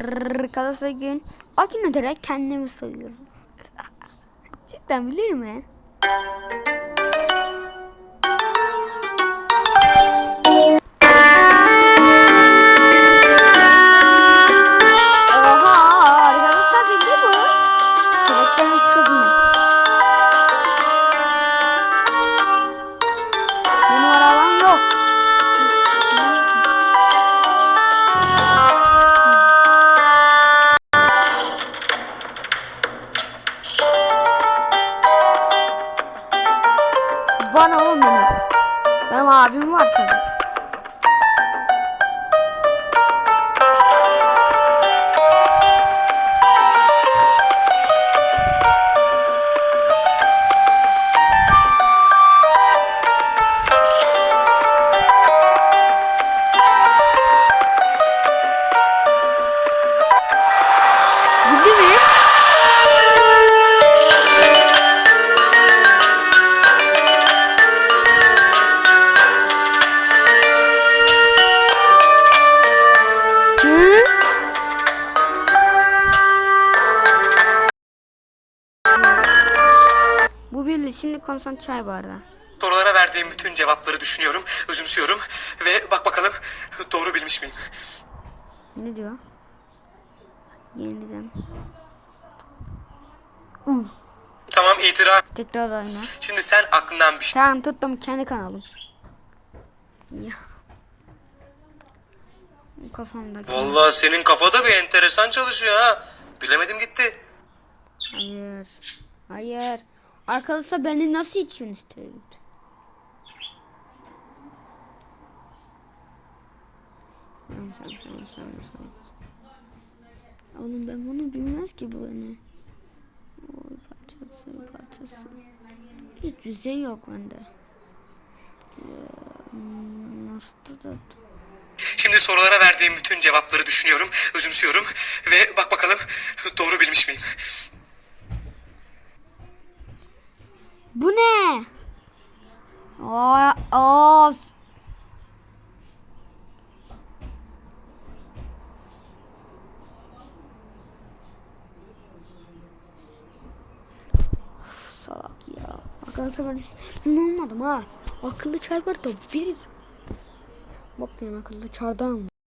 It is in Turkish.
Arkadaşlar gün ödere kendimi sayıyorum. Cidden bilir mi? Var oğlum benim. Benim abim var tabii. Şimdi konuşan çay bardağı. Sorulara verdiğim bütün cevapları düşünüyorum, özümsüyorum ve bak bakalım doğru bilmiş miyim? Ne diyor? Uh, Tamam itiraf. tekrar oyna. Şimdi sen aklından bir şey Tamam tuttum kendi kanalım. Ya. Kafamdaki. Vallahi senin kafada bir enteresan çalışıyor ha. Bilemedim gitti. Hayır. Hayır. Arkadaşlar beni nasıl içiyorsun istedim. Oğlum ben bunu bilmez ki bu ne. Oy parçası parçası. Hiçbir şey yok bende. Nasıl da Şimdi sorulara verdiğim bütün cevapları düşünüyorum, özümsüyorum ve bak bakalım doğru bilmiş miyim? Bu ne? Of. Salak ya. Arkadaşlar ben memnun olmadım ha. Akıllı çay var da biriz. Bak diyeyim akıllı çardan.